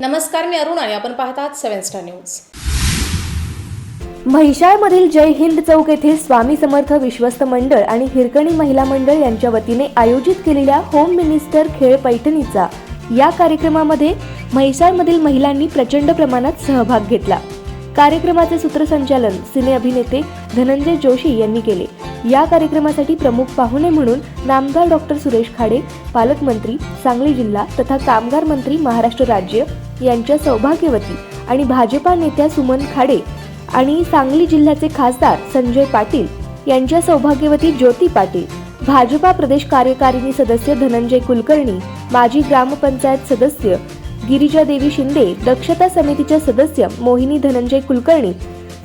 नमस्कार मी अरुण आणि आपण पाहतात सेव्हन स्टार न्यूज. म्हैशाळमधील जय हिंद चौक येथे स्वामी समर्थ विश्वस्त मंडळ आणि हिरकणी महिला मंडळ यांच्या वतीने आयोजित केलेल्या होम मिनिस्टर खेळ पैठणीचा या कार्यक्रमामध्ये म्हैसाळमधील महिलांनी प्रचंड प्रमाणात सहभाग घेतला. कार्यक्रमाचे सूत्रसंचालन सिने अभिनेते धनंजय जोशी यांनी केले. या कार्यक्रमासाठी प्रमुख पाहुणे म्हणून नामदार डॉक्टर सुरेश खाडे पालकमंत्री सांगली जिल्हा तथा कामगार मंत्री महाराष्ट्र राज्य यांच्या सौभाग्यवती आणि भाजपा नेत्या सुमन खाडे आणि सांगली जिल्ह्याचे खासदार संजय पाटील यांच्या सौभाग्यवती ज्योती पाटील भाजपा प्रदेश कार्यकारिणी सदस्य धनंजय कुलकर्णी माजी ग्रामपंचायत सदस्य गिरिजा देवी शिंदे दक्षता समितीच्या सदस्य मोहिनी धनंजय कुलकर्णी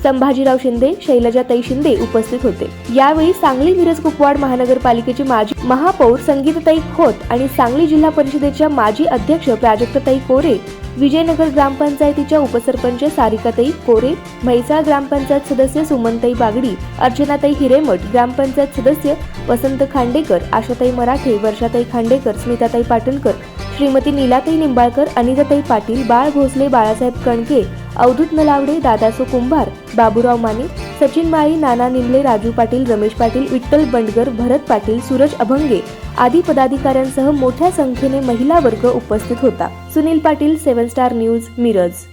संभाजीराव शिंदे शैलजाताई शिंदे उपस्थित होते. यावेळी सांगली मिरज कुपवाड महानगरपालिकेचे माजी महापौर संगीतताई खोत आणि सांगली जिल्हा परिषदेच्या माजी अध्यक्ष प्राजक्तताई कोरे विजयनगर ग्रामपंचायतीच्या उपसरपंच सारिकाताई कोरे म्हैसाळ ग्रामपंचायत सदस्य सुमनताई बागडी अर्चनाताई हिरेमठ ग्रामपंचायत सदस्य वसंत खांडेकर आशाताई मराठे वर्षाताई खांडेकर स्मिताताई पाटणकर श्रीमती नीलाताई निंबाळकर अनिताताई पाटील बाळ भोसले बाळासाहेब कणके अवधूत नलावडे दादासो कुंभार बाबूराव माने सचिन माळी नाना निमले राजू पाटील रमेश पाटील विठ्ठल बंडगर भरत पाटील सूरज अभंगे आदी पदाधिकाऱ्यांसह मोठ्या संख्येने महिला वर्ग उपस्थित होता. Sunil Patil seven star news Miraj.